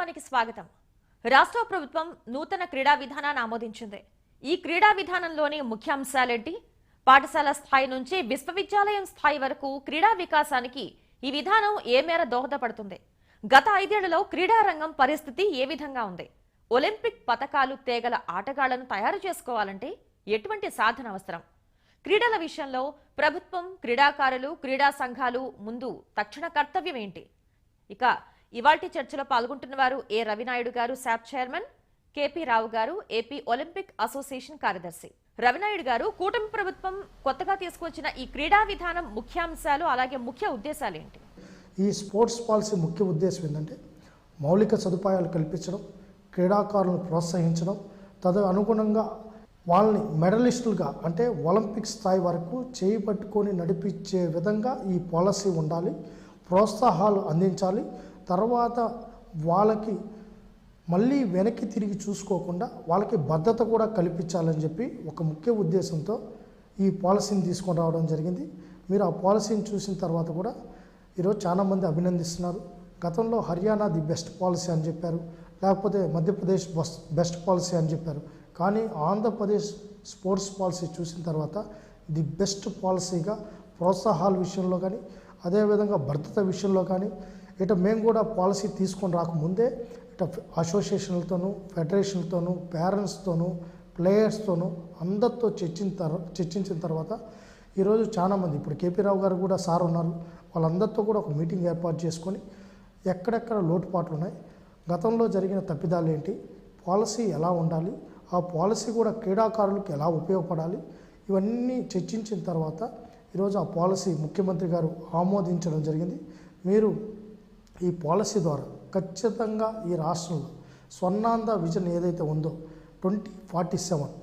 ప్రభుత్వానికి స్వాగతం. రాష్ట్ర ప్రభుత్వం నూతన క్రీడా విధానాన్ని ఆమోదించింది. ఈ క్రీడా విధానంలోని ముఖ్యాంశాలేంటి? పాఠశాల స్థాయి నుంచి విశ్వవిద్యాలయం స్థాయి వరకు క్రీడా వికాసానికి ఈ విధానం ఏ మేర దోహదపడుతుంది? గత ఐదేళ్ళలో క్రీడారంగం పరిస్థితి ఏ విధంగా ఉంది? ఒలింపిక్ పథకాలు తేగల ఆటగాళ్ళను తయారు చేసుకోవాలంటే ఎటువంటి సాధన అవసరం? క్రీడల విషయంలో ప్రభుత్వం క్రీడాకారులు క్రీడా సంఘాలు ముందు తక్షణ కర్తవ్యం ఏంటి? ఇక ఇవాల్టి చర్చలో పాల్గొంటున్న వారు ఏ రవినాయుడు గారు శాప్ చైర్మన్ కేపీ రావు గారు ఏపీ ఒలింపిక్ అసోసియేషన్ కార్యదర్శి. రవినాయుడు గారు కూటమి ప్రభుత్వం కొత్తగా తీసుకొచ్చిన ఈ క్రీడా విధానం ముఖ్యాంశాలు అలాగే ముఖ్య ఉద్దేశాలు ఏంటి? ఈ స్పోర్ట్స్ పాలసీ ముఖ్య ఉద్దేశం ఏంటంటే మౌలిక సదుపాయాలు కల్పించడం క్రీడాకారులను ప్రోత్సహించడం తదు అనుగుణంగా వాళ్ళని మెడలిస్టులుగా అంటే ఒలింపిక్ స్థాయి వరకు చేయి పట్టుకొని నడిపించే విధంగా ఈ పాలసీ ఉండాలి ప్రోత్సాహాలు అందించాలి తర్వాత వాళ్ళకి మళ్ళీ వెనక్కి తిరిగి చూసుకోకుండా వాళ్ళకి భద్రత కూడా కల్పించాలని చెప్పి ఒక ముఖ్య ఉద్దేశంతో ఈ పాలసీని తీసుకొని రావడం జరిగింది. మీరు ఆ పాలసీని చూసిన తర్వాత కూడా ఈరోజు చాలామంది అభినందిస్తున్నారు. గతంలో హర్యానా ది బెస్ట్ పాలసీ అని చెప్పారు. లేకపోతే మధ్యప్రదేశ్ బస్ బెస్ట్ పాలసీ అని చెప్పారు. కానీ ఆంధ్రప్రదేశ్ స్పోర్ట్స్ పాలసీ చూసిన తర్వాత ది బెస్ట్ పాలసీగా ప్రోత్సాహాల విషయంలో కానీ అదేవిధంగా భద్రత విషయంలో కానీ ఇట మేము కూడా పాలసీ తీసుకొని రాకముందే ఇట అసోసియేషన్లతోనూ ఫెడరేషన్లతోనూ పేరెంట్స్తోనూ ప్లేయర్స్తోనూ అందరితో చర్చించిన తర్వాత చర్చించిన తర్వాత ఈరోజు చాలామంది ఇప్పుడు కేపీ రావు గారు కూడా సార్ ఉన్నారు. వాళ్ళందరితో కూడా ఒక మీటింగ్ ఏర్పాటు చేసుకొని ఎక్కడెక్కడ లోటుపాట్లు ఉన్నాయి గతంలో జరిగిన తప్పిదాలు ఏంటి పాలసీ ఎలా ఉండాలి ఆ పాలసీ కూడా క్రీడాకారులకు ఎలా ఉపయోగపడాలి ఇవన్నీ చర్చించిన తర్వాత ఈరోజు ఆ పాలసీ ముఖ్యమంత్రి గారు ఆమోదించడం జరిగింది. మీరు ఈ పాలసీ ద్వారా ఖచ్చితంగా ఈ రాష్ట్రంలో స్వర్ణాంద విజన్ ఏదైతే ఉందో ట్వంటీ ఫార్టీ సెవెన్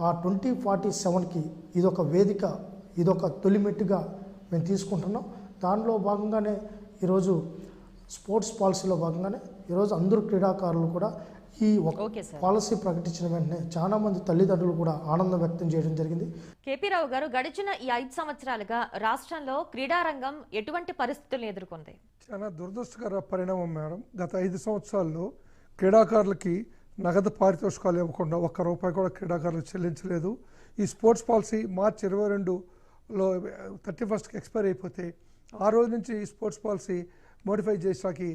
ఆ ట్వంటీ ఫార్టీ సెవెన్కి ఇదొక వేదిక ఇదొక తొలిమెట్టుగా మేము తీసుకుంటున్నాం. దానిలో భాగంగానే ఈరోజు స్పోర్ట్స్ పాలసీలో భాగంగానే ఈరోజు అందరూ క్రీడాకారులు కూడా ఈ ఒక పాలసీ ప్రకటించిన వెంటనే చాలామంది తల్లిదండ్రులు కూడా ఆనందం వ్యక్తం చేయడం జరిగింది. కేపీ రావు గారు గడిచిన ఈ ఐదు సంవత్సరాలుగా రాష్ట్రంలో క్రీడా రంగం ఎటువంటి పరిస్థితులను ఎదుర్కొంది? చాలా దురదృష్టకర పరిణామం మేడం. గత ఐదు సంవత్సరాల్లో క్రీడాకారులకి నగదు పారితోషికాలు ఇవ్వకుండా ఒక్క రూపాయి కూడా క్రీడాకారులకు చెల్లించలేదు. ఈ స్పోర్ట్స్ పాలసీ మార్చి ఇరవై రెండులో థర్టీ ఫస్ట్కి ఎక్స్పైర్ అయిపోతే ఆ రోజు నుంచి ఈ స్పోర్ట్స్ పాలసీ మోడిఫై చేసాకి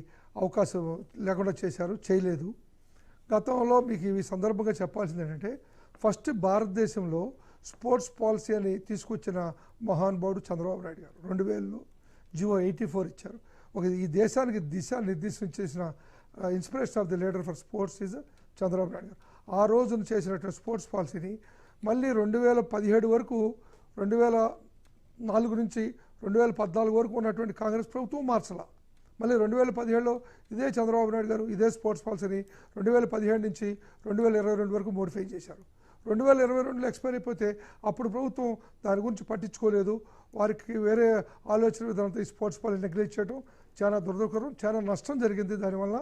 అవకాశం లేకుండా చేశారు చేయలేదు. గతంలో మీకు ఈ సందర్భంగా చెప్పాల్సింది ఏంటంటే ఫస్ట్ భారతదేశంలో స్పోర్ట్స్ పాలసీ అని తీసుకొచ్చిన మహానుభావుడు చంద్రబాబు నాయుడు గారు. రెండు వేలలో జియో ఎయిటీ ఫోర్ ఇచ్చారు. ఒక ఈ దేశానికి దిశ నిర్దేశం చేసిన inspiration of the leader for sports is Chandrababu Naidu garu. ఆ రోజున చేసినటువంటి స్పోర్ట్స్ పాలసీని మళ్ళీ రెండు వేల పదిహేడు వరకు రెండు వేల నాలుగు నుంచి రెండు వేల పద్నాలుగు వరకు ఉన్నటువంటి కాంగ్రెస్ ప్రభుత్వం మార్చలా. మళ్ళీ రెండు వేల పదిహేడులో ఇదే చంద్రబాబు నాయుడు గారు ఇదే స్పోర్ట్స్ పాలసీని రెండు వేల పదిహేడు నుంచి రెండు వేల ఇరవై రెండు వరకు మోడిఫై చేశారు. రెండు వేల ఇరవై రెండులో ఎక్స్పైర్ అయిపోతే అప్పుడు ప్రభుత్వం దాని గురించి పట్టించుకోలేదు. వారికి వేరే ఆలోచన విధానంతో ఈ స్పోర్ట్స్ పాలసీ నెగ్లెక్ట్ చేయడం చాలా దురదకరం చాలా నష్టం జరిగింది దానివల్ల.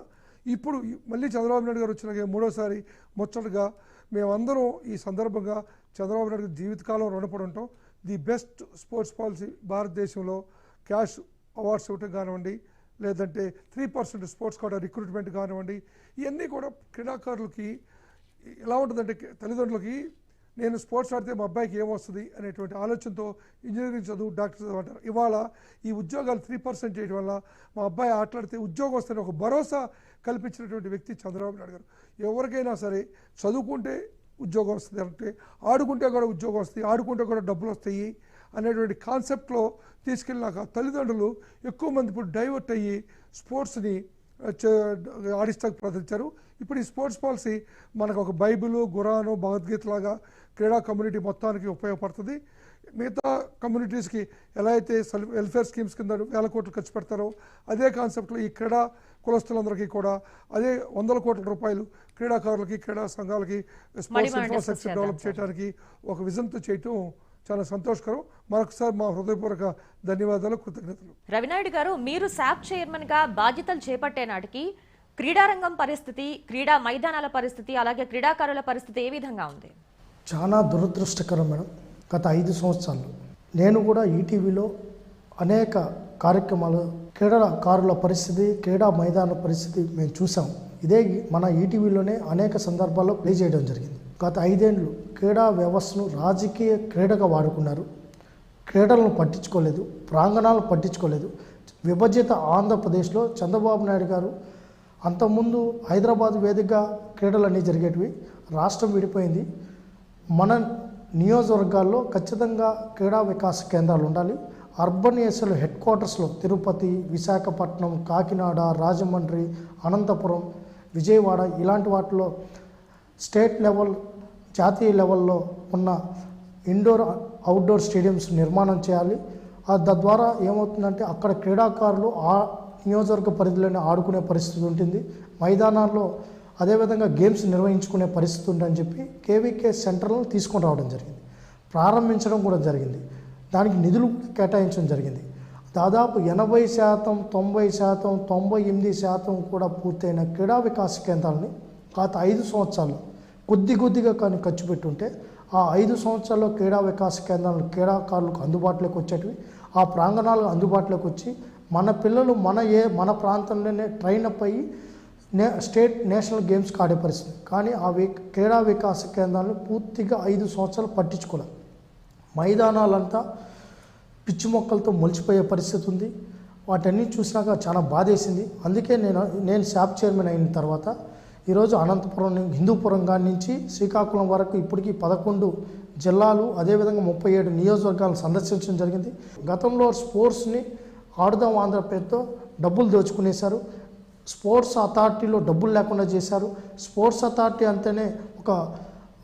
ఇప్పుడు మళ్ళీ చంద్రబాబు నాయుడు గారు వచ్చిన మూడోసారి ముచ్చటగా మేమందరం ఈ సందర్భంగా చంద్రబాబు నాయుడు జీవితకాలం రుణపడి ఉంటాం. ది బెస్ట్ స్పోర్ట్స్ పాలసీ భారతదేశంలో క్యాష్ అవార్డ్స్ ఇవ్వటం కానివ్వండి లేదంటే three percent sports quota recruitment కానివ్వండి ఇవన్నీ కూడా క్రీడాకారులకి ఎలా ఉంటుందంటే తల్లిదండ్రులకి నేను స్పోర్ట్స్ ఆడితే మా అబ్బాయికి ఏమొస్తుంది అనేటువంటి ఆలోచనతో ఇంజనీరింగ్ చదువు డాక్టర్ చదువు అంటారు. ఇవాళ ఈ ఉద్యోగాలు త్రీ పర్సెంట్ చేయడం వల్ల మా అబ్బాయి ఆటలాడితే ఉద్యోగం వస్తుంది ఒక భరోసా కల్పించినటువంటి వ్యక్తి చంద్రబాబు నాయుడు గారు. ఎవరికైనా సరే చదువుకుంటే ఉద్యోగం వస్తుంది అంటే ఆడుకుంటే కూడా ఉద్యోగం వస్తుంది ఆడుకుంటే కూడా డబ్బులు వస్తాయి అనేటువంటి కాన్సెప్ట్లో తీసుకెళ్ళినాక తల్లిదండ్రులు ఎక్కువ మంది ఇప్పుడు డైవర్ట్ అయ్యి స్పోర్ట్స్ని ఆడిస్తాకు ప్రదర్శించారు ఇప్పుడు ఈ స్పోర్ట్స్ పాలసీ మనకు ఒక బైబిల్ గురాను భగవద్గీత లాగా క్రీడా కమ్యూనిటీ మొత్తానికి ఉపయోగపడుతుంది మిగతా కమ్యూనిటీస్కి ఎలా అయితే వెల్ఫేర్ స్కీమ్స్ కింద వేల కోట్లు ఖర్చు పెడతారో అదే కాన్సెప్ట్లో ఈ క్రీడా కులస్తులందరికీ కూడా అదే వందల కోట్ల రూపాయలు క్రీడాకారులకి క్రీడా సంఘాలకి స్పోర్ట్స్ ఇన్ఫ్రాస్ట్రక్చర్ డెవలప్. చేయడానికి ఒక విజన్తో చేయటం చాలా సంతోషకరం. మరొకసారి మా హృదయపూర్వక ధన్యవాదాలు కృతజ్ఞతలు. రవినాయుడు గారు మీరు శాప్ చైర్మన్గా బాధ్యతలు చేపట్టే నాటికి క్రీడారంగం పరిస్థితి క్రీడా మైదానాల పరిస్థితి అలాగే క్రీడాకారుల పరిస్థితి ఏ విధంగా ఉంది? చాలా దురదృష్టకరం మేడం. గత ఐదు సంవత్సరాలు నేను కూడా ఈటీవీలో అనేక కార్యక్రమాలు క్రీడాకారుల పరిస్థితి క్రీడా మైదాన పరిస్థితి మేము చూసాం. ఇదే మన ఈటీవీలోనే అనేక సందర్భాల్లో ప్లే చేయడం జరిగింది. గత ఐదేండ్లు క్రీడా వ్యవస్థను రాజకీయ క్రీడగా వాడుకున్నారు. క్రీడలను పట్టించుకోలేదు ప్రాంగణాలు పట్టించుకోలేదు. విభజిత ఆంధ్రప్రదేశ్లో చంద్రబాబు నాయుడు గారు అంతకుముందు హైదరాబాద్ వేదికగా క్రీడలు అన్నీ జరిగేటివి రాష్ట్రం విడిపోయింది. మన నియోజకవర్గాల్లో ఖచ్చితంగా క్రీడా వికాస కేంద్రాలు ఉండాలి. అర్బన్ ఏరియాలో హెడ్ క్వార్టర్స్లో తిరుపతి విశాఖపట్నం కాకినాడ రాజమండ్రి అనంతపురం విజయవాడ ఇలాంటి వాటిలో స్టేట్ లెవెల్ జాతీయ లెవెల్లో ఉన్న ఇండోర్ అవుట్డోర్ స్టేడియంస్ నిర్మాణం చేయాలి. ఆ తద్వారా ఏమవుతుందంటే అక్కడ క్రీడాకారులు ఆ నియోజకవర్గ పరిధిలోనే ఆడుకునే పరిస్థితి ఉంటుంది. మైదానాల్లో అదేవిధంగా గేమ్స్ నిర్వహించుకునే పరిస్థితి ఉందని చెప్పి కేవీకే సెంటర్లను తీసుకొని రావడం జరిగింది. ప్రారంభించడం కూడా జరిగింది. దానికి నిధులు కేటాయించడం జరిగింది. దాదాపు ఎనభై శాతం తొంభై శాతం తొంభై ఎనిమిది శాతం కూడా పూర్తయిన క్రీడా వికాస కేంద్రాలని గత ఐదు సంవత్సరాలు కొద్ది కొద్దిగా కానీ ఖర్చు పెట్టుంటే ఆ ఐదు సంవత్సరాల్లో క్రీడా వికాస కేంద్రాలు క్రీడాకారులకు అందుబాటులోకి వచ్చేటివి. ఆ ప్రాంగణాలు అందుబాటులోకి వచ్చి మన పిల్లలు మన ఏ మన ప్రాంతంలోనే ట్రైన్ అప్ అయ్యి నే స్టేట్ నేషనల్ గేమ్స్కి ఆడే పరిస్థితి. కానీ ఆ వి క్రీడా వికాస కేంద్రాలను పూర్తిగా ఐదు సంవత్సరాలు పట్టించుకోలేదు మైదానాలంతా పిచ్చి మొక్కలతో మొలిచిపోయే పరిస్థితి ఉంది. వాటన్ని చూసినాక చాలా బాధేసింది. అందుకే నేను నేను శాప్ చైర్మన్ అయిన తర్వాత ఈరోజు అనంతపురం హిందూపురం కాడి నుంచి శ్రీకాకుళం వరకు ఇప్పటికీ పదకొండు జిల్లాలు అదేవిధంగా ముప్పై ఏడు నియోజకవర్గాలను సందర్శించడం జరిగింది. గతంలో స్పోర్ట్స్ని ఆడుదాం ఆంధ్ర పేరుతో డబ్బులు దోచుకునేశారు. స్పోర్ట్స్ అథారిటీలో డబ్బులు లేకుండా చేశారు. స్పోర్ట్స్ అథారిటీ అంటేనే ఒక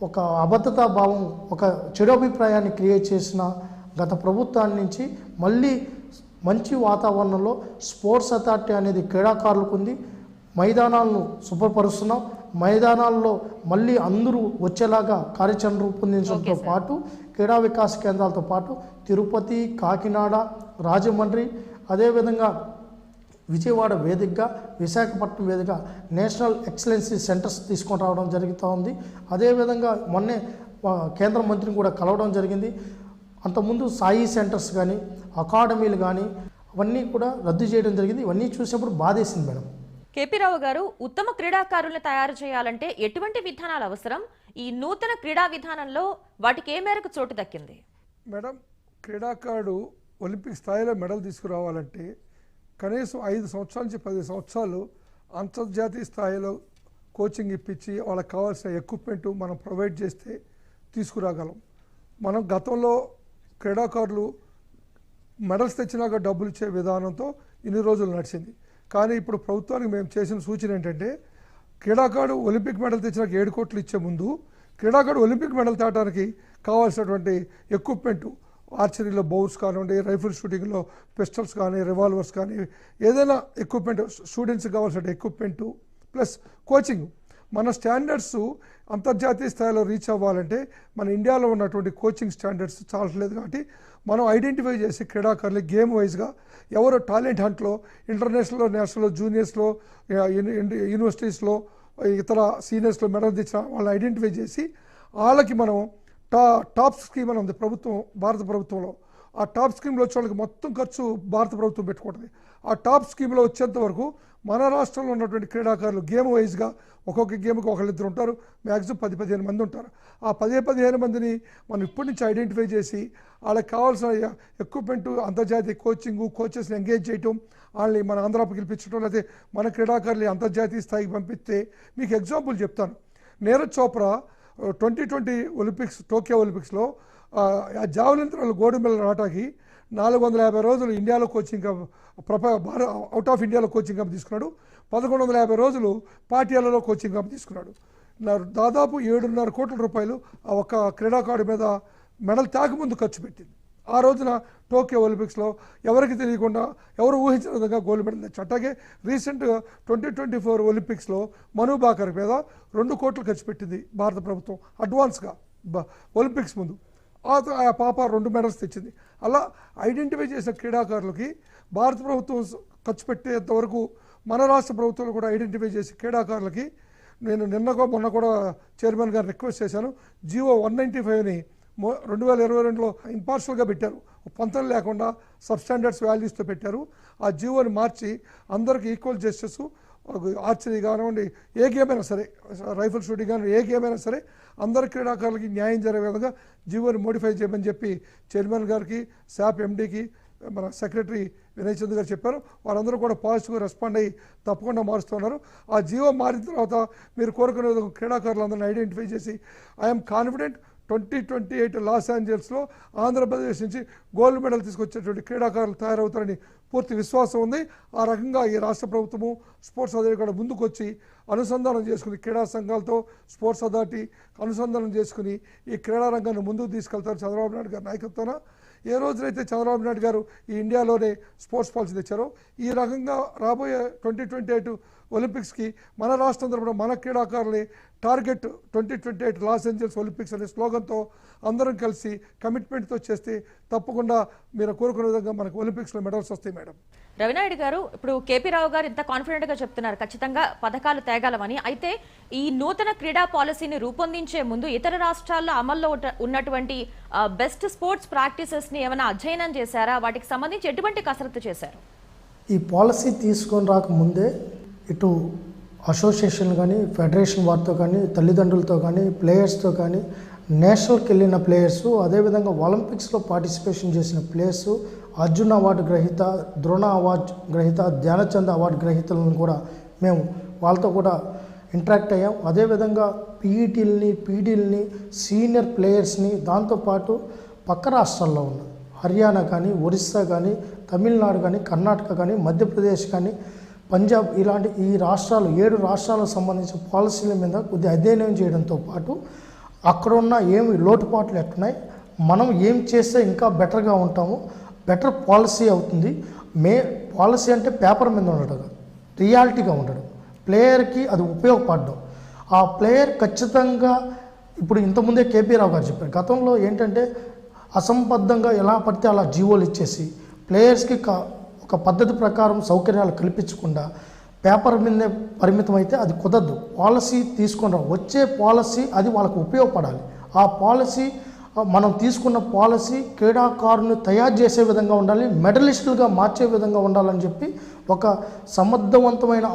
ఒక అబద్ధతా భావం ఒక చెడు అభిప్రాయాన్ని క్రియేట్ చేసిన గత ప్రభుత్వాన్ని నుంచి మళ్ళీ మంచి వాతావరణంలో స్పోర్ట్స్ అథారిటీ అనేది క్రీడాకారులకు ఉంది. మైదానాలను శుభ్రపరుస్తున్నాం. మైదానాల్లో మళ్ళీ అందరూ వచ్చేలాగా కార్యాచరణ రూపొందించడంతో. పాటు క్రీడా వికాస కేంద్రాలతో పాటు తిరుపతి కాకినాడ రాజమండ్రి అదేవిధంగా విజయవాడ వేదికగా విశాఖపట్నం వేదికగా నేషనల్ ఎక్సలెన్సీ సెంటర్స్ తీసుకొని రావడం జరుగుతూ ఉంది. అదేవిధంగా మొన్నే కేంద్ర మంత్రిని కూడా కలవడం జరిగింది. అంతకుముందు సాయి సెంటర్స్ కానీ అకాడమీలు కానీ అవన్నీ కూడా రద్దు చేయడం జరిగింది. ఇవన్నీ చూసినప్పుడు బాధేసింది మేడం. కేపీ రావు గారు ఉత్తమ క్రీడాకారులను తయారు చేయాలంటే ఎటువంటి విధానాలు అవసరం? ఈ నూతన క్రీడా విధానంలో వాటికి ఏ మేరకు చోటు దక్కింది? మేడం క్రీడాకారుడు ఒలింపిక్ స్థాయిలో మెడల్ తీసుకురావాలంటే కనీసం ఐదు సంవత్సరాల నుంచి పది సంవత్సరాలు అంతర్జాతీయ స్థాయిలో కోచింగ్ ఇప్పించి వాళ్ళకి కావాల్సిన ఎక్విప్మెంట్ మనం ప్రొవైడ్ చేస్తే తీసుకురాగలం. మనం గతంలో క్రీడాకారులు మెడల్స్ తెచ్చినాక డబ్బులు ఇచ్చే విధానంతో ఇన్ని రోజులు నడిచింది. కానీ ఇప్పుడు ప్రభుత్వానికి మేము చేసిన సూచన ఏంటంటే క్రీడాకారుడు ఒలింపిక్ మెడల్ తెచ్చినాక ఏడు కోట్లు ఇచ్చే ముందు క్రీడాకారుడు ఒలింపిక్ మెడల్ తేవడానికి కావాల్సినటువంటి ఎక్విప్మెంట్ ఆర్చరీలో బౌల్స్ కానివ్వండి రైఫిల్ షూటింగ్లో పిస్టల్స్ కానీ రివాల్వర్స్ కానీ ఏదైనా ఎక్విప్మెంట్ స్టూడెంట్స్కి కావాల్సిన ఎక్విప్మెంటు ప్లస్ కోచింగ్. మన స్టాండర్డ్స్ అంతర్జాతీయ స్థాయిలో రీచ్ అవ్వాలంటే మన ఇండియాలో ఉన్నటువంటి కోచింగ్ స్టాండర్డ్స్ చాలట్లేదు కాబట్టి మనం ఐడెంటిఫై చేసి క్రీడాకారులు గేమ్ వైజ్గా ఎవరు టాలెంట్ హంట్లో ఇంటర్నేషనల్లో నేషనల్లో జూనియర్స్లో యూనివర్సిటీస్లో ఇతర సీనియర్స్లో మెడల్ తెచ్చిన వాళ్ళని ఐడెంటిఫై చేసి వాళ్ళకి మనం టా టాప్ స్కీమ్ అని ఉంది ప్రభుత్వం భారత ప్రభుత్వంలో. ఆ టాప్ స్కీమ్లో వచ్చే వాళ్ళకి మొత్తం ఖర్చు భారత ప్రభుత్వం పెట్టుకుంటుంది. ఆ టాప్ స్కీమ్లో వచ్చేంత వరకు మన రాష్ట్రంలో ఉన్నటువంటి క్రీడాకారులు గేమ్ వైజ్గా ఒక్కొక్క గేమ్కి ఒకళ్ళిద్దరు ఉంటారు మ్యాక్సిమం పది పదిహేను మంది ఉంటారు. ఆ పదే పదిహేను మందిని మనం ఇప్పటి నుంచి ఐడెంటిఫై చేసి వాళ్ళకి కావాల్సిన ఎక్విప్మెంట్ అంతర్జాతీయ కోచింగ్ కోచెస్ని ఎంగేజ్ చేయటం వాళ్ళని మన ఆంధ్రాకి గెలిపించడం లేకపోతే మన క్రీడాకారులు అంతర్జాతీయ స్థాయికి పంపిస్తే మీకు ఎగ్జాంపుల్ చెప్తాను. Neeraj Chopra twenty twenty Olympics Tokyo ఒలింపిక్స్లో ఆ, జావలిన్ త్రోలో గోల్డ్ మెడల్ రావటానికి నాలుగు వందల యాభై రోజులు ఇండియాలో కోచింగ్ ప్రప భార అవుట్ ఆఫ్ ఇండియాలో కోచింగ్ క్యాంప్ తీసుకున్నాడు. పదకొండు వందల యాభై రోజులు పాటియాలలో కోచింగ్ క్యాంప్ తీసుకున్నాడు. దాదాపు ఏడున్నర కోట్ల రూపాయలు ఆ ఒక్క క్రీడాకారుడి మీద మెడల్ తాకముందు ఖర్చు పెట్టింది. ఆ రోజున టోక్యో ఒలింపిక్స్లో ఎవరికి తెలియకుండా ఎవరు ఊహించిన విధంగా గోల్డ్ మెడల్ తెచ్చు అట్లాగే రీసెంట్గా ట్వంటీ ట్వంటీ ఫోర్ ఒలింపిక్స్లో మను బాకర్ మీద రెండు కోట్లు ఖర్చు పెట్టింది భారత ప్రభుత్వం అడ్వాన్స్గా. ఒలింపిక్స్ ముందు. ఆ ఆ పాప రెండు మెడల్స్ తెచ్చింది. అలా ఐడెంటిఫై చేసిన క్రీడాకారులకి భారత ప్రభుత్వం ఖర్చు పెట్టేంత వరకు మన రాష్ట్ర ప్రభుత్వాలు కూడా ఐడెంటిఫై చేసి క్రీడాకారులకి నేను నిన్న మొన్న కూడా చైర్మన్ గారు రిక్వెస్ట్ చేశాను. జియో వన్ నైంటీ ఫైవ్ని రెండు వేల ఇరవై రెండులో ఇంపార్షల్గా పెట్టారు. పంతం లేకుండా సబ్స్టాండర్డ్స్ వాల్యూస్తో పెట్టారు. ఆ జీవోని మార్చి అందరికి ఈక్వల్ జస్టిస్ ఆర్చరీ కానివ్వండి ఏ గేమ్ అయినా సరే రైఫిల్ షూటింగ్ కానీ ఏ గేమ్ అయినా సరే అందరు క్రీడాకారులకి న్యాయం జరిగే విధంగా జీవోని మోడిఫై చేయమని చెప్పి చైర్మన్ గారికి శాప్ ఎండీకి మన సెక్రటరీ వినయ్ చంద్ గారు చెప్పారు. వారందరూ కూడా పాజిటివ్గా రెస్పాండ్ అయ్యి తప్పకుండా మారుస్తున్నారు ఆ జీవో మారిన తర్వాత మీరు కోరుకునే విధంగా క్రీడాకారులందరినీ ఐడెంటిఫై చేసి I'm confident twenty twenty eight Los ఏంజల్స్లో Andhra Pradesh నుంచి గోల్డ్ మెడల్ తీసుకొచ్చేటువంటి క్రీడాకారులు తయారవుతారని పూర్తి విశ్వాసం ఉంది. ఆ రకంగా ఈ రాష్ట్ర ప్రభుత్వము స్పోర్ట్స్ అథారిటీ కూడా ముందుకొచ్చి అనుసంధానం చేసుకుని క్రీడా సంఘాలతో స్పోర్ట్స్ అథారిటీ అనుసంధానం చేసుకుని ఈ క్రీడా రంగాన్ని ముందుకు తీసుకెళ్తారు చంద్రబాబు నాయుడు గారి నాయకత్వాన ఏ రోజునైతే చంద్రబాబు నాయుడు గారు ఈ ఇండియాలోనే స్పోర్ట్స్ పాలసీ తెచ్చారో ఈ రకంగా రాబోయే ట్వంటీ ట్వంటీ ఎయిట్ ఒలింపిక్స్కి మన రాష్ట్రం తరపున మన క్రీడాకారుల్ని target twenty twenty eight Los Angeles Olympics అనే స్లోగన్తో అందరం కలిసి కమిట్మెంట్తో చేస్తే తప్పకుండా మీరు కోరుకునే విధంగా మనకు ఒలింపిక్స్లో మెడల్స్ వస్తాయి మేడం. రవినాయుడు గారు ఇప్పుడు కేపీ రావు గారు ఇంత కాన్ఫిడెంట్గా చెప్తున్నారు. ఖచ్చితంగా పథకాలు తేగలమని. అయితే ఈ నూతన క్రీడా పాలసీని రూపొందించే ముందు ఇతర రాష్ట్రాల్లో అమల్లో ఉన్న- ఉన్నటువంటి బెస్ట్ స్పోర్ట్స్ ప్రాక్టీసెస్ని ఏమైనా అధ్యయనం చేశారా? వాటికి సంబంధించి ఎటువంటి కసరత్తు చేశారు? ఈ పాలసీ తీసుకొని రాకముందే ఇటు అసోసియేషన్ కానీ ఫెడరేషన్ వారితో కానీ తల్లిదండ్రులతో కానీ ప్లేయర్స్తో కానీ నేషనల్కి వెళ్ళిన ప్లేయర్స్ అదేవిధంగా ఒలింపిక్స్లో పార్టిసిపేషన్ చేసిన ప్లేయర్స్ అర్జున్ అవార్డు గ్రహీత ద్రోణ అవార్డు గ్రహీత ధ్యానచంద్ అవార్డు గ్రహీతలను కూడా మేము వాళ్ళతో కూడా ఇంటరాక్ట్ అయ్యాం. అదేవిధంగా పీఈటీలని పీడీలని సీనియర్ ప్లేయర్స్ని దాంతోపాటు పక్క రాష్ట్రాల్లో ఉన్న హర్యానా కానీ ఒరిస్సా కానీ తమిళనాడు కానీ కర్ణాటక కానీ మధ్యప్రదేశ్ కానీ పంజాబ్ ఇలాంటి ఈ రాష్ట్రాలు ఏడు రాష్ట్రాలకు సంబంధించిన పాలసీల మీద కొద్దిగా అధ్యయనం చేయడంతో పాటు అక్కడ ఉన్న ఏమి లోటుపాట్లు ఎట్టున్నాయి మనం ఏం చేస్తే ఇంకా బెటర్గా ఉంటాము బెటర్ పాలసీ అవుతుంది మే పాలసీ అంటే పేపర్ మీద ఉండడం రియాలిటీగా ఉండడం ప్లేయర్కి అది ఉపయోగపడడం. ఆ ప్లేయర్ ఖచ్చితంగా ఇప్పుడు ఇంతకుముందే కేపీ రావు గారు చెప్పారు గతంలో ఏంటంటే అసంబద్ధంగా ఎలా పడితే అలా జీవోలు ఇచ్చేసి ప్లేయర్స్కి కా ఒక పద్ధతి ప్రకారం సౌకర్యాలు కల్పించకుండా పేపర్ మీదే పరిమితం అయితే అది కుదరదు. పాలసీ తీసుకుని వచ్చే పాలసీ అది వాళ్ళకు ఉపయోగపడాలి. ఆ పాలసీ మనం తీసుకున్న పాలసీ క్రీడాకారుని తయారు చేసే విధంగా ఉండాలి మెడలిస్టులుగా మార్చే విధంగా ఉండాలని చెప్పి ఒక సమర్థవంతమైన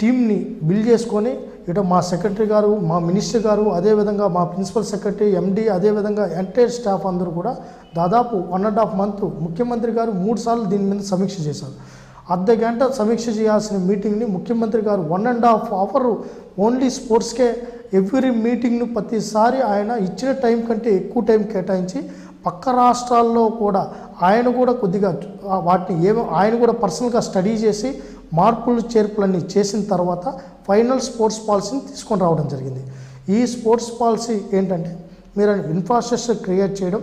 టీంని బిల్డ్ చేసుకొని ఇటు మా సెక్రటరీ గారు మా మినిస్టర్ గారు అదేవిధంగా మా ప్రిన్సిపల్ సెక్రటరీ ఎండీ అదేవిధంగా ఎంటైర్ స్టాఫ్ అందరూ కూడా దాదాపు వన్ అండ్ హాఫ్ మంత్ ముఖ్యమంత్రి గారు మూడు సార్లు దీని మీద సమీక్ష చేశారు. అర్ధ గంట సమీక్ష చేయాల్సిన మీటింగ్ని ముఖ్యమంత్రి గారు one and half hour only స్పోర్ట్స్కే every మీటింగ్ను ప్రతిసారి ఆయన ఇచ్చిన టైం కంటే ఎక్కువ టైం కేటాయించి పక్క రాష్ట్రాల్లో కూడా ఆయన కూడా కొద్దిగా వాటిని ఏమో ఆయన కూడా పర్సనల్గా స్టడీ చేసి మార్పులు చేర్పులన్నీ చేసిన తర్వాత ఫైనల్ స్పోర్ట్స్ పాలసీని తీసుకొని రావడం జరిగింది. ఈ స్పోర్ట్స్ పాలసీ ఏంటంటే మీరు ఇన్ఫ్రాస్ట్రక్చర్ క్రియేట్ చేయడం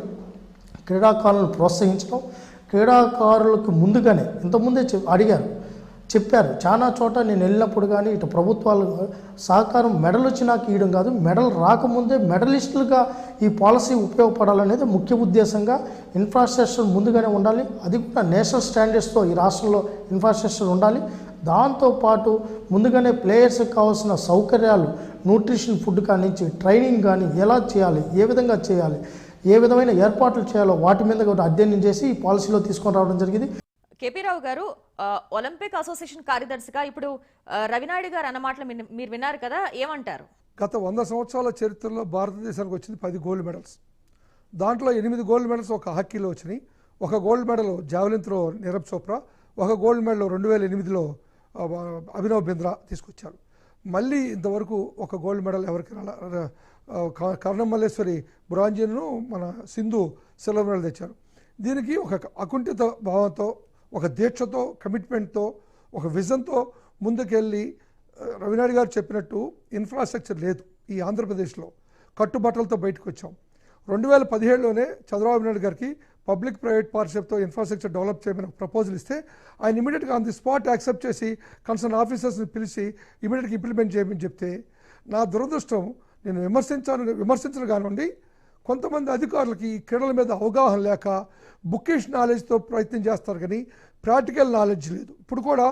క్రీడాకారులను ప్రోత్సహించడం క్రీడాకారులకు ముందుగానే ఇంతకుముందే చెప్ అడిగారు చెప్పారు. చాలా చోట నేను వెళ్ళినప్పుడు కానీ ఇటు ప్రభుత్వాలు సహకారం మెడల్ వచ్చి నాకు ఇవ్వడం కాదు మెడల్ రాకముందే మెడలిస్టులుగా ఈ పాలసీ ఉపయోగపడాలనేది ముఖ్య ఉద్దేశంగా ఇన్ఫ్రాస్ట్రక్చర్ ముందుగానే ఉండాలి. అది కూడా నేషనల్ స్టాండర్డ్స్తో ఈ రాష్ట్రంలో ఇన్ఫ్రాస్ట్రక్చర్ ఉండాలి. దాంతోపాటు ముందుగానే ప్లేయర్స్కి కావాల్సిన సౌకర్యాలు న్యూట్రిషన్ ఫుడ్ కానించి ట్రైనింగ్ కానీ ఎలా చేయాలి ఏ విధంగా చేయాలి ఏ విధమైన ఏర్పాట్లు చేయాలో వాటి మీద కూడా అధ్యయనం చేసి ఈ పాలసీలో తీసుకొని రావడం జరిగింది. కేపీ రావు గారు ఒలింపిక్ అసోసియేషన్ కార్యదర్శిగా ఇప్పుడు రవినాయుడు గారు అన్న మాటలు మీరు- విన్నారు కదా ఏమంటారు? గత వంద సంవత్సరాల చరిత్రలో భారతదేశానికి వచ్చింది పది గోల్డ్ మెడల్స్ దాంట్లో ఎనిమిది గోల్డ్ మెడల్స్ ఒక హాకీలో వచ్చినాయి. ఒక gold medal javelin throw Neeraj Chopra ఒక గోల్డ్ మెడల్ రెండు వేల ఎనిమిదిలో అభినవ్ బింద్రా తీసుకొచ్చారు. మళ్ళీ ఇంతవరకు ఒక గోల్డ్ మెడల్ ఎవరికి కర్ణం మల్లేశ్వరి బ్రాంజిన్ను మన సింధు సిల్వర్ మెడల్ తెచ్చారు. దీనికి ఒక అకుంఠిత భావంతో ఒక దీక్షతో కమిట్మెంట్తో ఒక విజన్తో ముందుకెళ్ళి రవినాయుడు గారు చెప్పినట్టు ఇన్ఫ్రాస్ట్రక్చర్ లేదు ఈ ఆంధ్రప్రదేశ్లో. కట్టుబట్టలతో బయటకు వచ్చాం రెండు వేల పదిహేడులోనే చంద్రబాబు నాయుడు గారికి పబ్లిక్ ప్రైవేట్ పార్ట్నర్షిప్తో ఇన్ఫ్రాస్ట్రక్చర్ డెవలప్ చేయమని ప్రపోజల్ ఇస్తే ఆయన ఇమీడియట్గా ఆన్ ది స్పాట్ యాక్సెప్ట్ చేసి కన్సర్న్ ఆఫీసర్స్ని పిలిచి ఇమీడియట్గా ఇంప్లిమెంట్ చేయమని చెప్తే నా దురదృష్టం నేను విమర్శించాను విమర్శించను కానివ్వండి కొంతమంది అధికారులకి ఈ క్రీడల మీద అవగాహన లేక బుకిష్ నాలెడ్జ్తో ప్రయత్నం చేస్తారు కానీ ప్రాక్టికల్ నాలెడ్జ్ లేదు. ఇప్పుడు కూడా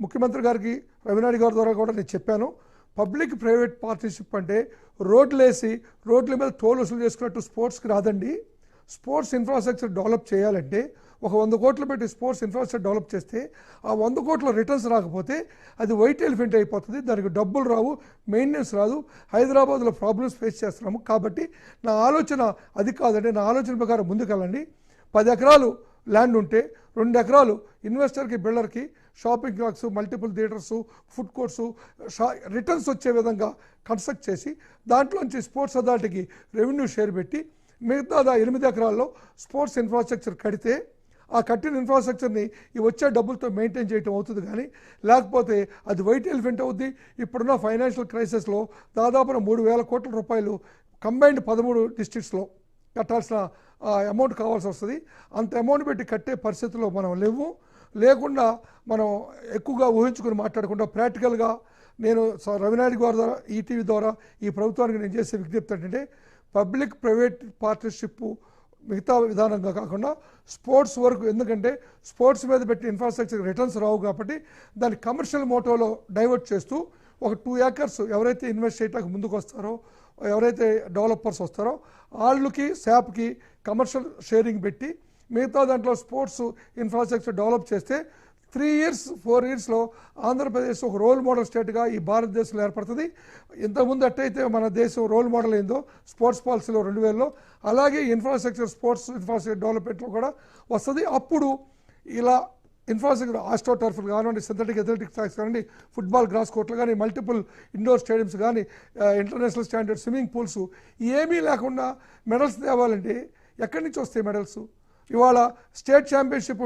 ముఖ్యమంత్రి గారికి రవినాయుడు గారి ద్వారా కూడా నేను చెప్పాను పబ్లిక్ ప్రైవేట్ పార్ట్నర్షిప్ అంటే రోడ్లు వేసి రోడ్ల మీద టోల్ వసూలు చేసుకున్నట్టు స్పోర్ట్స్కి రాదండి. స్పోర్ట్స్ ఇన్ఫ్రాస్ట్రక్చర్ డెవలప్ చేయాలంటే ఒక వంద కోట్లు పెట్టి స్పోర్ట్స్ ఇన్ఫ్రాస్ట్రక్చర్ డెవలప్ చేస్తే ఆ వంద కోట్ల రిటర్న్స్ రాకపోతే అది వైట్ ఎలిఫెంట్ అయిపోతుంది. దానికి డబ్బులు రావు మెయింటెనెన్స్ రాదు. హైదరాబాద్లో ప్రాబ్లమ్స్ ఫేస్ చేస్తున్నాము. కాబట్టి నా ఆలోచన అది కాదండి. నా ఆలోచన ప్రకారం ముందుకెళ్ళండి. పది ఎకరాలు ల్యాండ్ ఉంటే రెండు ఎకరాలు ఇన్వెస్టర్కి బిల్డర్కి షాపింగ్ కాక్స్ మల్టిపుల్ థియేటర్స్ ఫుడ్ కోర్ట్స్ షా రిటర్న్స్ వచ్చే విధంగా కన్స్ట్రక్ట్ చేసి దాంట్లోంచి స్పోర్ట్స్ అథారిటీకి రెవెన్యూ షేర్ పెట్టి మిగతా ఎనిమిది ఎకరాల్లో స్పోర్ట్స్ ఇన్ఫ్రాస్ట్రక్చర్ కడితే ఆ కట్టిన ఇన్ఫ్రాస్ట్రక్చర్ని ఈ వచ్చే డబ్బులతో మెయింటైన్ చేయటం అవుతుంది కానీ లేకపోతే అది వైట్ ఎలిఫెంట్ అవుద్ది. ఇప్పుడున్న ఫైనాన్షియల్ క్రైసిస్లో దాదాపున మూడు వేల కోట్ల రూపాయలు కంబైన్డ్ పదమూడు డిస్ట్రిక్ట్స్లో కట్టాల్సిన అమౌంట్ కావాల్సి వస్తుంది. అంత అమౌంట్ పెట్టి కట్టే పరిస్థితుల్లో మనం లేవు. లేకుండా మనం ఎక్కువగా ఊహించుకుని మాట్లాడకుండా ప్రాక్టికల్గా నేను రవినాయుడు గారి ద్వారా ఈటీవీ ద్వారా ఈ ప్రభుత్వానికి నేను చేసే విజ్ఞప్తి ఏంటంటే పబ్లిక్ ప్రైవేట్ పార్ట్నర్షిప్ మిగతా విధానంగా కాకుండా స్పోర్ట్స్ వరకు ఎందుకంటే స్పోర్ట్స్ మీద పెట్టి ఇన్ఫ్రాస్ట్రక్చర్ రిటర్న్స్ రావు కాబట్టి దాన్ని కమర్షియల్ మోటోలో డైవర్ట్ చేస్తూ ఒక టూ ఏకర్స్ ఎవరైతే ఇన్వెస్ట్ చేయడానికి ముందుకు వస్తారో ఎవరైతే డెవలపర్స్ వస్తారో వాళ్ళకి శాప్కి కమర్షియల్ షేరింగ్ పెట్టి మిగతా దాంట్లో స్పోర్ట్స్ ఇన్ఫ్రాస్ట్రక్చర్ డెవలప్ చేస్తే త్రీ ఇయర్స్ ఫోర్ ఇయర్స్లో ఆంధ్రప్రదేశ్ ఒక రోల్ మోడల్ స్టేట్గా ఈ భారతదేశంలో ఏర్పడుతుంది. ఇంతకుముందు అట్టయితే మన దేశం రోల్ మోడల్ అయిందో స్పోర్ట్స్ పాలసీలో రెండు వేలలో అలాగే ఇన్ఫ్రాస్ట్రక్చర్ స్పోర్ట్స్ ఇన్ఫ్రాస్ట్రక్చర్ డెవలప్మెంట్లో కూడా వస్తుంది. అప్పుడు ఇలా ఇన్ఫ్రాస్ట్రక్చర్ ఆస్ట్రో టర్ఫ్లు కానివ్వండి సింథటిక్ అథ్లెటిక్స్ ట్రాక్స్ కానివ్వండి ఫుట్బాల్ గ్రాస్ కోర్ట్లు కానీ మల్టిపుల్ ఇండోర్ స్టేడియమ్స్ కానీ ఇంటర్నేషనల్ స్టాండర్డ్ స్విమ్మింగ్ పూల్స్ ఏమీ లేకుండా మెడల్స్ తేవాలంటే ఎక్కడి నుంచి వస్తాయి మెడల్స్? ఇవాళ state championship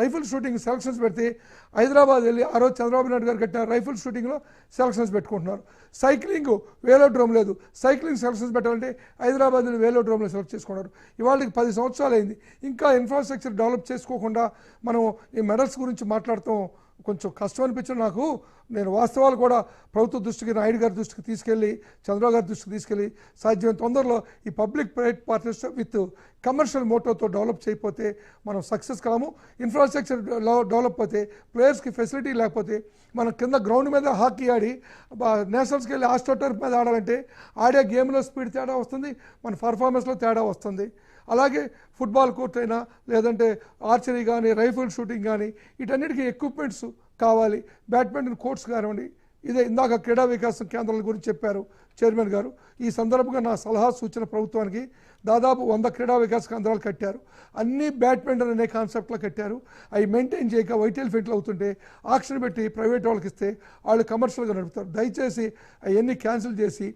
rifle shooting selections పెడితే హైదరాబాద్ వెళ్ళి ఆ రోజు చంద్రబాబు నాయుడు గారు కట్టిన రైఫిల్ షూటింగ్లో సెలక్షన్స్ పెట్టుకుంటున్నారు. సైక్లింగ్ వేలోడ్రోమ్ లేదు. సైక్లింగ్ సెలక్షన్స్ పెట్టాలంటే హైదరాబాద్ వెళ్ళి వేలోడ్రోమ్లో సెలెక్ట్ చేసుకున్నారు. ఇవాళకి పది సంవత్సరాలు అయింది ఇంకా ఇన్ఫ్రాస్ట్రక్చర్ డెవలప్ చేసుకోకుండా మనం ఈ మెడల్స్ గురించి మాట్లాడతాం కొంచెం కష్టం అనిపించిన నాకు నేను వాస్తవాలు కూడా ప్రభుత్వ దృష్టికి నాయుడు గారి దృష్టికి తీసుకెళ్ళి చంద్రబాబు గారి దృష్టికి తీసుకెళ్ళి సాధ్యమైన తొందరలో ఈ public private partnership with commercial మోటోతో develop చేయకపోతే మనం సక్సెస్ కాము. ఇన్ఫ్రాస్ట్రక్చర్ డెవలప్ అయితే ప్లేయర్స్కి ఫెసిలిటీ లేకపోతే మనం కింద గ్రౌండ్ మీద హాకీ ఆడి నేషనల్స్కి వెళ్ళి ఆస్ట్రోటర్ మీద ఆడాలంటే ఆడే గేమ్లో స్పీడ్ తేడా వస్తుంది మన పర్ఫార్మెన్స్లో తేడా వస్తుంది. అలాగే ఫుట్బాల్ కోర్ట్ అయినా లేదంటే ఆర్చరీ కానీ రైఫిల్ షూటింగ్ కానీ వీటన్నిటికీ ఎక్విప్మెంట్స్ కావాలి. బ్యాడ్మింటన్ కోర్ట్స్ కానివ్వండి. ఇదే ఇందాక క్రీడా వికాసం కేంద్రాల గురించి చెప్పారు చైర్మన్ గారు. ఈ సందర్భంగా నా సలహా సూచన ప్రభుత్వానికి దాదాపు వంద క్రీడా వికాస కేంద్రాలు కట్టారు. అన్నీ బ్యాడ్మింటన్ అనే కాన్సెప్ట్లో కట్టారు. అవి మెయింటైన్ చేయక వైటల్ ఫెంట్లు అవుతుంటే ఆక్షన్ పెట్టి ప్రైవేట్ వాళ్ళకి ఇస్తే వాళ్ళు కమర్షియల్గా నడుపుతారు. దయచేసి అవన్నీ క్యాన్సిల్ చేసి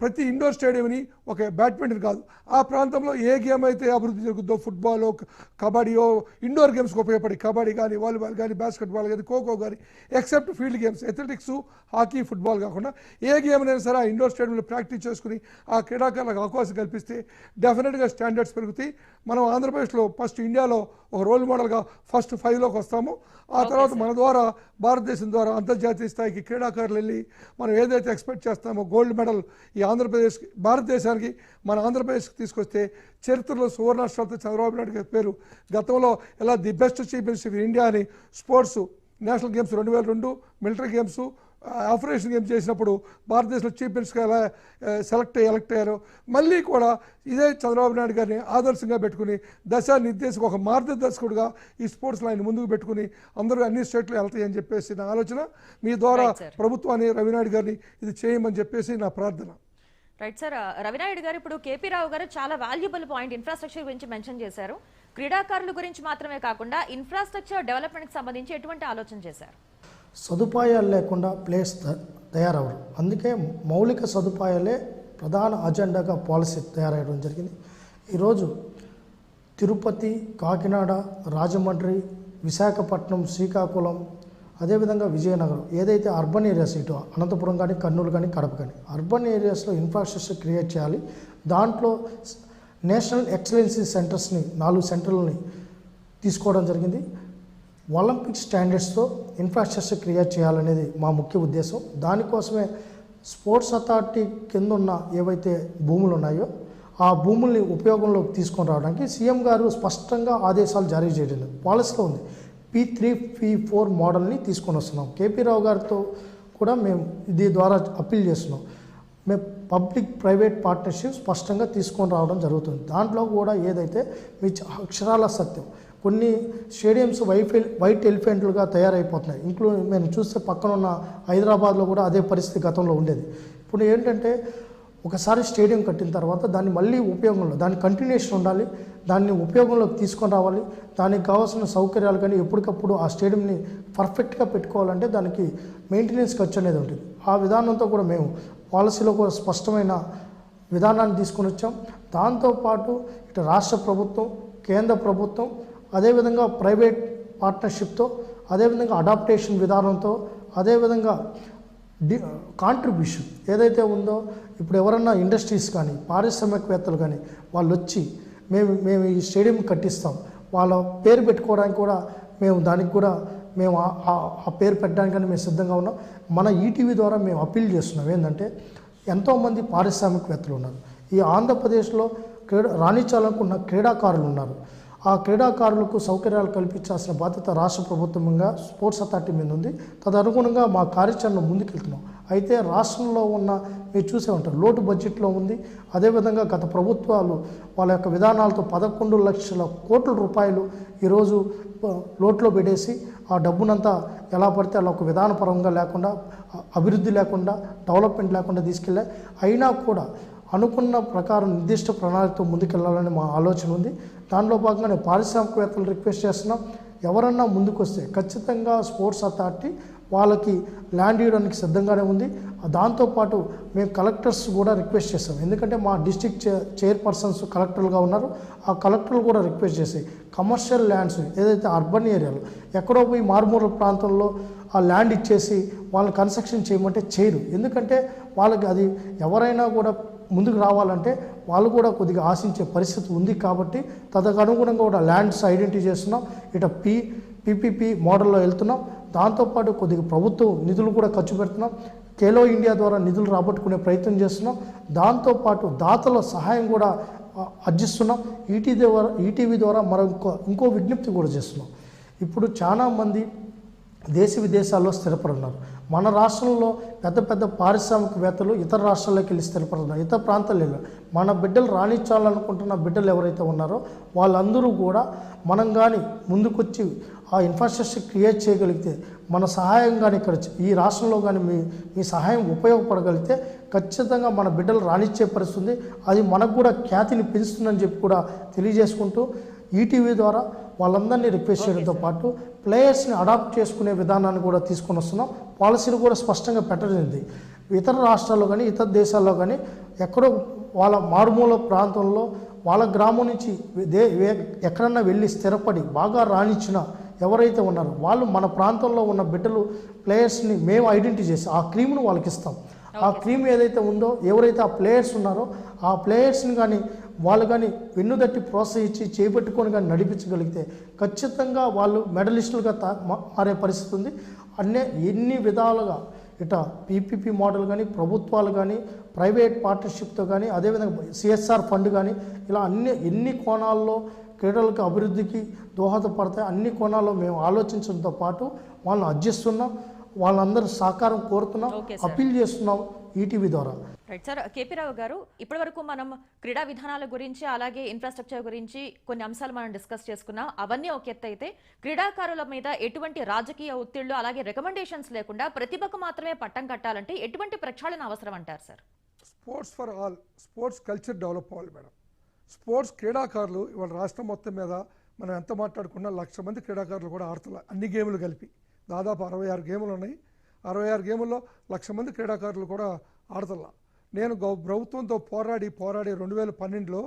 ప్రతి ఇండోర్ స్టేడియంని ఒక బ్యాడ్మింటన్ కాదు. ఆ ప్రాంతంలో ఏ గేమ్ అయితే అభివృద్ధి జరుగుతుందో ఫుట్బాల్ కబడ్డీయో ఇండోర్ గేమ్స్కి ఉపయోగపడి కబడ్డీ కానీ వాలీబాల్ కానీ బాస్కెట్బాల్ కానీ ఖోఖో కానీ except field games athletics hockey football కాకుండా ఏ గేమ్ అయినా సరే ఆ ఇండోర్ స్టేడియంలో ప్రాక్టీస్ చేసుకుని ఆ క్రీడాకారులకు అవకాశం కల్పిస్తే డెఫినెట్గా స్టాండర్డ్స్ పెరుగుతాయి. మనం ఆంధ్రప్రదేశ్లో ఫస్ట్ ఇండియాలో ఒక రోల్ మోడల్గా ఫస్ట్ ఫైవ్లోకి వస్తాము. ఆ తర్వాత మన ద్వారా భారతదేశం ద్వారా అంతర్జాతీయ స్థాయికి క్రీడాకారులు వెళ్ళి మనం ఏదైతే ఎక్స్పెక్ట్ చేస్తామో గోల్డ్ మెడల్ ఈ ఆంధ్రప్రదేశ్ భారతదేశానికి మన ఆంధ్రప్రదేశ్కి తీసుకొస్తే చరిత్రలో సువర్ణాక్షరాలతో చంద్రబాబు నాయుడు గారి పేరు గతంలో ఎలా the best chief minister in India అని స్పోర్ట్స్ నేషనల్ గేమ్స్ రెండు వేల రెండు మిలిటరీ గేమ్స్ ఆపరేషన్ గేమ్స్ చేసినప్పుడు భారతదేశంలో చీఫ్ మినిస్టర్గా ఎలా సెలెక్ట్ అయ్యి ఎలక్ట్ అయ్యారో. మళ్ళీ కూడా ఇదే చంద్రబాబు నాయుడు గారిని ఆదర్శంగా పెట్టుకుని దశ నిర్దేశక ఒక మార్గదర్శకుడుగా ఈ స్పోర్ట్స్లో ఆయన ముందుకు పెట్టుకుని అందరూ అన్ని స్టేట్లు వెళ్తాయని చెప్పేసి నా ఆలోచన. మీ ద్వారా. ప్రభుత్వాన్ని రవినాయుడు గారిని ఇది చేయమని చెప్పేసి నా ప్రార్థన. రైట్ సార్ రవినాయుడు గారు ఇప్పుడు కేపీ రావు గారు చాలా వాల్యుబుల్ పాయింట్ ఇన్ఫ్రాస్ట్రక్చర్ గురించి మెన్షన్ చేశారు. క్రీడాకారుల గురించి మాత్రమే కాకుండా ఇన్ఫ్రాస్ట్రక్చర్ డెవలప్మెంట్ సంబంధించి ఎటువంటి ఆలోచన చేశారు? సదుపాయాలు లేకుండా ప్లేస్ తయారవరు. అందుకే మౌలిక సదుపాయాలే ప్రధాన అజెండాగా పాలసీ తయారయ్యడం జరిగింది. ఈరోజు తిరుపతి కాకినాడ రాజమండ్రి విశాఖపట్నం శ్రీకాకుళం అదేవిధంగా విజయనగరం ఏదైతే అర్బన్ ఏరియాస్ ఇటు అనంతపురం కానీ కర్నూలు కానీ కడప కానీ అర్బన్ ఏరియాస్లో ఇన్ఫ్రాస్ట్రక్చర్ క్రియేట్ చేయాలి. దాంట్లో నేషనల్ ఎక్సలెన్సీ సెంటర్స్ని నాలుగు సెంటర్లని తీసుకోవడం జరిగింది. ఒలింపిక్ స్టాండర్డ్స్తో ఇన్ఫ్రాస్ట్రక్చర్ క్రియేట్ చేయాలనేది మా ముఖ్య ఉద్దేశం. దానికోసమే స్పోర్ట్స్ అథారిటీ కింద ఉన్న ఏవైతే భూములు ఉన్నాయో ఆ భూముల్ని ఉపయోగంలోకి తీసుకొని రావడానికి సీఎం గారు స్పష్టంగా ఆదేశాలు జారీ చేయడం పాలసీలో ఉంది. పీ త్రీ పీ ఫోర్ మోడల్ని తీసుకొని వస్తున్నాం. కేపీ రావు గారితో కూడా మేము ఇది ద్వారా అప్పీల్ చేస్తున్నాం. మేము పబ్లిక్ ప్రైవేట్ పార్ట్నర్షిప్ స్పష్టంగా తీసుకొని రావడం జరుగుతుంది. దాంట్లో కూడా ఏదైతే మీ చ- అక్షరాల సత్యం కొన్ని స్టేడియంస్ వైఫై వైట్ ఎలిఫెంట్లుగా తయారైపోతున్నాయి. ఇంక్లూ మేము చూస్తే పక్కన ఉన్న హైదరాబాద్లో కూడా అదే పరిస్థితి గతంలో ఉండేది. ఇప్పుడు ఏంటంటే ఒకసారి స్టేడియం కట్టిన తర్వాత దాన్ని మళ్ళీ ఉపయోగంలో దాని కంటిన్యూషన్ ఉండాలి దాన్ని ఉపయోగంలోకి తీసుకొని రావాలి దానికి కావాల్సిన సౌకర్యాలు కానీ ఎప్పటికప్పుడు ఆ స్టేడియంని పర్ఫెక్ట్గా పెట్టుకోవాలంటే దానికి మెయింటెనెన్స్ ఖర్చు అనేది ఉంటుంది. ఆ విధానంతో కూడా మేము పాలసీలో కూడా స్పష్టమైన విధానాన్ని తీసుకొని వచ్చాం. దాంతోపాటు ఇటు రాష్ట్ర ప్రభుత్వం కేంద్ర ప్రభుత్వం అదేవిధంగా ప్రైవేట్ పార్ట్నర్షిప్తో అదేవిధంగా అడాప్టేషన్ విధానంతో అదేవిధంగా డి కాంట్రిబ్యూషన్ ఏదైతే ఉందో ఇప్పుడు ఎవరన్నా ఇండస్ట్రీస్ కానీ పారిశ్రామికవేత్తలు కానీ వాళ్ళు వచ్చి మేము మేము ఈ స్టేడియం కట్టిస్తాం. వాళ్ళ పేరు పెట్టుకోవడానికి కూడా మేము దానికి కూడా మేము ఆ- పేరు పెట్టడానికని మేము సిద్ధంగా ఉన్నాం. మన ఈటీవీ ద్వారా మేము అప్పీల్ చేస్తున్నాం. ఏంటంటే ఎంతోమంది పారిశ్రామికవేత్తలు ఉన్నారు. ఈ ఆంధ్రప్రదేశ్లో క్రీడ రాణించాలనుకున్న క్రీడాకారులు ఉన్నారు. ఆ క్రీడాకారులకు సౌకర్యాలు కల్పించాల్సిన బాధ్యత రాష్ట్ర ప్రభుత్వంగా స్పోర్ట్స్ అథారిటీ మీద ఉంది. తదనుగుణంగా మా కార్యాచరణ ముందుకెళ్తున్నాం. అయితే రాష్ట్రంలో ఉన్న మీరు చూసే ఉంటారు లోటు బడ్జెట్లో ఉంది. అదేవిధంగా గత ప్రభుత్వాలు వాళ్ళ యొక్క విధానాలతో పదకొండు లక్షల కోట్ల రూపాయలు ఈరోజు లోట్లో పెట్టేసి ఆ డబ్బునంతా ఎలా పడితే అలా ఒక విధానపరంగా లేకుండా అభివృద్ధి లేకుండా డెవలప్మెంట్ లేకుండా తీసుకెళ్ళా. అయినా కూడా అనుకున్న ప్రకారం నిర్దిష్ట ప్రణాళికతో ముందుకెళ్ళాలని మా ఆలోచన ఉంది. దానిలో భాగంగానే పారిశ్రామికవేత్తలు రిక్వెస్ట్ చేస్తున్నాం. ఎవరన్నా ముందుకొస్తే ఖచ్చితంగా స్పోర్ట్స్ అథారిటీ వాళ్ళకి ల్యాండ్ ఇవ్వడానికి సిద్ధంగానే ఉంది. దాంతోపాటు మేము కలెక్టర్స్ కూడా రిక్వెస్ట్ చేస్తాం. ఎందుకంటే మా డిస్టిక్ చైర్ చైర్పర్సన్స్ కలెక్టర్లుగా ఉన్నారు. ఆ కలెక్టర్లు కూడా రిక్వెస్ట్ చేసి కమర్షియల్ ల్యాండ్స్ ఏదైతే అర్బన్ ఏరియాలో ఎక్కడో పోయి మారుమూల ప్రాంతంలో ఆ ల్యాండ్ ఇచ్చేసి వాళ్ళని కన్స్ట్రక్షన్ చేయమంటే చేయరు. ఎందుకంటే వాళ్ళకి అది ఎవరైనా కూడా ముందుకు రావాలంటే వాళ్ళు కూడా కొద్దిగా ఆశించే పరిస్థితి ఉంది కాబట్టి తదనుగుణంగా కూడా ల్యాండ్స్ ఐడెంటిఫై చేస్తున్నాం. ఇట పీ పీపీపీ మోడల్లో వెళ్తున్నాం. దాంతోపాటు కొద్దిగా ప్రభుత్వం నిధులు కూడా ఖర్చు పెడుతున్నాం. ఖేలో ఇండియా ద్వారా నిధులు రాబట్టుకునే ప్రయత్నం చేస్తున్నాం. దాంతోపాటు దాతల సహాయం కూడా అర్జిస్తున్నాం. ఈటీవీ ద్వారా ఈటీవీ ద్వారా మరొక ఇంకో విజ్ఞప్తి కూడా చేస్తున్నాం. ఇప్పుడు చాలామంది దేశ విదేశాల్లో స్థిరపడున్నారు. మన రాష్ట్రంలో పెద్ద పెద్ద పారిశ్రామికవేత్తలు ఇతర రాష్ట్రాల్లోకి వెళ్ళి స్థిరపడుతున్నారు. ఇతర ప్రాంతాలు మన బిడ్డలు రాణించాలనుకుంటున్న బిడ్డలు ఎవరైతే ఉన్నారో వాళ్ళందరూ కూడా మనం కానీ ముందుకొచ్చి ఆ ఇన్ఫ్రాస్ట్రక్చర్ క్రియేట్ చేయగలిగితే మన సహాయం కానీ ఇక్కడ ఈ రాష్ట్రంలో కానీ మీ మీ సహాయం ఉపయోగపడగలిగితే ఖచ్చితంగా మన బిడ్డలు రాణించే పరిస్థితుంది. అది మనకు కూడా ఖ్యాతిని పెంచుతుందని చెప్పి కూడా తెలియజేసుకుంటూ ఈటీవీ ద్వారా వాళ్ళందరినీ రిక్వెస్ట్ చేయడంతో పాటు ప్లేయర్స్ని అడాప్ట్ చేసుకునే విధానాన్ని కూడా తీసుకొని వస్తున్నాం. పాలసీలు కూడా స్పష్టంగా పెట్టడింది ఇతర రాష్ట్రాల్లో కానీ ఇతర దేశాల్లో కానీ ఎక్కడో వాళ్ళ మారుమూల ప్రాంతంలో వాళ్ళ గ్రామం నుంచి దే ఎక్కడన్నా వెళ్ళి స్థిరపడి బాగా రాణించిన ఎవరైతే ఉన్నారో వాళ్ళు మన ప్రాంతంలో ఉన్న బిడ్డలు ప్లేయర్స్ని మేము ఐడెంటిఫై చేసి ఆ క్రీమ్ను వాళ్ళకి ఇస్తాం. ఆ క్రీమ్ ఏదైతే ఉందో ఎవరైతే ఆ ప్లేయర్స్ ఉన్నారో ఆ ప్లేయర్స్ని కానీ వాళ్ళు కానీ వెన్నుదట్టి ప్రోత్సహించి చేపట్టుకొని కానీ నడిపించగలిగితే ఖచ్చితంగా వాళ్ళు మెడలిస్టులుగా తా- మారే పరిస్థితి ఉంది. అన్నే ఎన్ని విధాలుగా ఇట పీపీపీ మోడల్ కానీ ప్రభుత్వాలు కానీ ప్రైవేట్ పార్ట్నర్షిప్తో కానీ అదేవిధంగా సిఎస్ఆర్ ఫండ్ కానీ ఇలా అన్ని ఎన్ని కోణాల్లో క్రీడలకు అభివృద్ధికి దోహదపడతాయి అన్ని కోణాల్లో మేము ఆలోచించడంతో పాటు వాళ్ళని అర్జిస్తున్నాం వాళ్ళందరూ సహకారం కోరుతున్నాం. అప్పీల్ చేస్తున్నాం ఈటీవీ ద్వారా. రైట్ సార్ కేపీ రావు గారు ఇప్పటి వరకు మనం క్రీడా విధానాల గురించి అలాగే ఇన్ఫ్రాస్ట్రక్చర్ గురించి కొన్ని అంశాలు మనం డిస్కస్ చేసుకున్నాం అవన్నీ ఒక ఎత్తు అయితే క్రీడాకారుల మీద ఎటువంటి రాజకీయ ఒత్తిళ్ళు అలాగే రికమెండేషన్స్ లేకుండా ప్రతిభకు మాత్రమే పట్టం కట్టాలంటే ఎటువంటి ప్రక్షాళన అవసరం అంటారు sir sports for all sports culture develop అవ్వాలి మేడం. స్పోర్ట్స్ క్రీడాకారులు ఇవాళ రాష్ట్రం మొత్తం మీద మనం ఎంత మాట్లాడుకున్నా లక్ష మంది క్రీడాకారులు కూడా ఆడుతున్నారు. అన్ని గేములు కలిపి. దాదాపు అరవై ఆరు గేములు ఉన్నాయి. అరవై ఆరు గేముల్లో లక్ష మంది క్రీడాకారులు కూడా ఆడుతున్నారు. నేను గౌ- ప్రభుత్వంతో పోరాడి పోరాడి రెండు వేల పన్నెండులో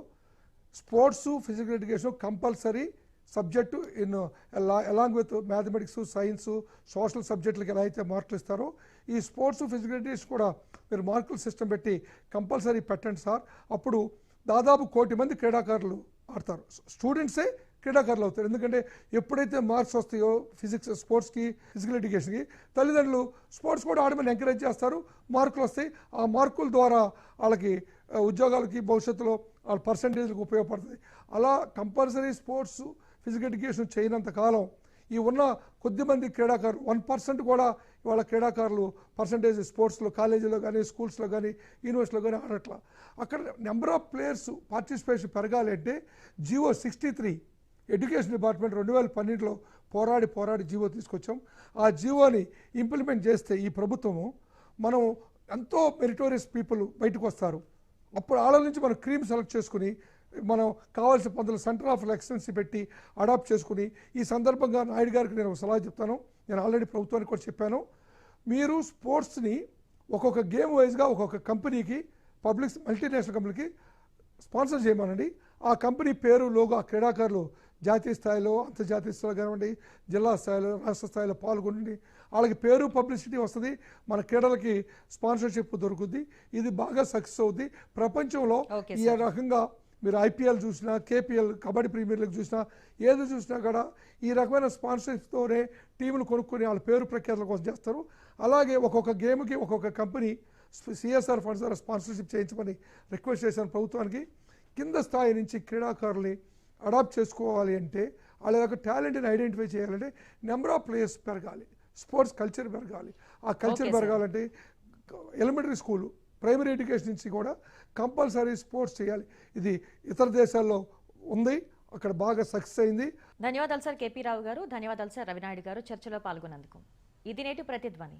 sports physical education compulsory subject in along with mathematics science social సబ్జెక్టులకు ఎలా అయితే మార్కులు ఇస్తారో ఈ స్పోర్ట్స్ ఫిజికల్ ఎడ్యుకేషన్ కూడా మీరు మార్కుల సిస్టమ్ పెట్టి కంపల్సరీ పెట్టండి సార్. అప్పుడు దాదాపు కోటి మంది క్రీడాకారులు ఆడతారు. స్టూడెంట్సే క్రీడాకారులు అవుతారు. ఎందుకంటే ఎప్పుడైతే మార్క్స్ వస్తాయో ఫిజిక్స్ స్పోర్ట్స్కి ఫిజికల్ ఎడ్యుకేషన్కి తల్లిదండ్రులు స్పోర్ట్స్ కూడా ఆడమని ఎంకరేజ్ చేస్తారు. మార్కులు వస్తాయి. ఆ మార్కుల ద్వారా వాళ్ళకి ఉద్యోగాలకి భవిష్యత్తులో వాళ్ళ పర్సంటేజ్లకు ఉపయోగపడుతుంది. అలా కంపల్సరీ స్పోర్ట్స్ ఫిజికల్ ఎడ్యుకేషన్ చేయనంత కాలం ఈ ఉన్న కొద్దిమంది క్రీడాకారులు వన్ పర్సెంట్ కూడా ఇవాళ క్రీడాకారులు పర్సంటేజ్ స్పోర్ట్స్లో కాలేజీలో కానీ స్కూల్స్లో కానీ యూనివర్సిటీలో కానీ ఆడట్లా. అక్కడ నెంబర్ ఆఫ్ ప్లేయర్స్ పార్టిసిపేషన్ పెరగాలి అంటే GO sixty three education department రెండు వేల పన్నెండులో పోరాడి పోరాడి జీవో తీసుకొచ్చాం. ఆ జీవోని ఇంప్లిమెంట్ చేస్తే ఈ ప్రభుత్వము మనం ఎంతో మెరిటోరియస్ పీపుల్ బయటకు వస్తారు. అప్పుడు వాళ్ళ నుంచి మనం క్రీమ్ సెలెక్ట్ చేసుకుని మనం కావాల్సిన పనులు సెంటర్ ఆఫ్ ఎక్సలెన్సీ పెట్టి అడాప్ట్ చేసుకుని ఈ సందర్భంగా నాయుడు గారికి నేను ఒక సలహా చెప్తాను. నేను ఆల్రెడీ ప్రభుత్వానికి కూడా చెప్పాను. మీరు స్పోర్ట్స్ని ఒక్కొక్క గేమ్ వైజ్గా ఒక్కొక్క కంపెనీకి పబ్లిక్ మల్టీనేషనల్ కంపెనీకి స్పాన్సర్ చేయమనండి. ఆ కంపెనీ పేరు లోగో ఆ క్రీడాకారులు జాతీయ స్థాయిలో అంతర్జాతీయ స్థాయిలో కానివ్వండి జిల్లా స్థాయిలో రాష్ట్ర స్థాయిలో పాల్గొనండి. వాళ్ళకి పేరు పబ్లిసిటీ వస్తుంది. మన క్రీడలకి స్పాన్సర్షిప్ దొరుకుద్ది. ఇది బాగా సక్సెస్ అవుద్ది. ప్రపంచంలో ఈ రకంగా మీరు ఐపీఎల్ చూసినా కేపీఎల్ కబడ్డీ ప్రీమియర్ లీగ్ చూసినా ఏది చూసినా కూడా ఈ రకమైన స్పాన్సర్షిప్తోనే టీములు కొనుక్కొని వాళ్ళ పేరు ప్రఖ్యాతుల కోసం చేస్తారు. అలాగే ఒక్కొక్క గేమ్కి ఒక్కొక్క కంపెనీ సిఎస్ఆర్ ఫండ్స్ ద్వారా స్పాన్సర్షిప్ చేయించమని రిక్వెస్ట్ చేశాను ప్రభుత్వానికి. కింద స్థాయి నుంచి క్రీడాకారుల్ని అడాప్ట్ చేసుకోవాలి అంటే వాళ్ళ యొక్క టాలెంట్ని ఐడెంటిఫై చేయాలంటే నెంబర్ ఆఫ్ ప్లేయర్స్ పెరగాలి స్పోర్ట్స్ కల్చర్ పెరగాలి. ఆ కల్చర్. పెరగాలంటే ఎలిమెంటరీ స్కూలు ప్రైమరీ ఎడ్యుకేషన్ నుంచి కూడా కంపల్సరీ స్పోర్ట్స్ చేయాలి. ఇది ఇతర దేశాల్లో ఉంది అక్కడ బాగా సక్సెస్ అయింది. ధన్యవాదాలు సార్ కేపీ రావు గారు. ధన్యవాదాలు సార్ రవినాయుడు గారు. చర్చలో పాల్గొన్నందుకు. ఇది నేటి ప్రతిధ్వని.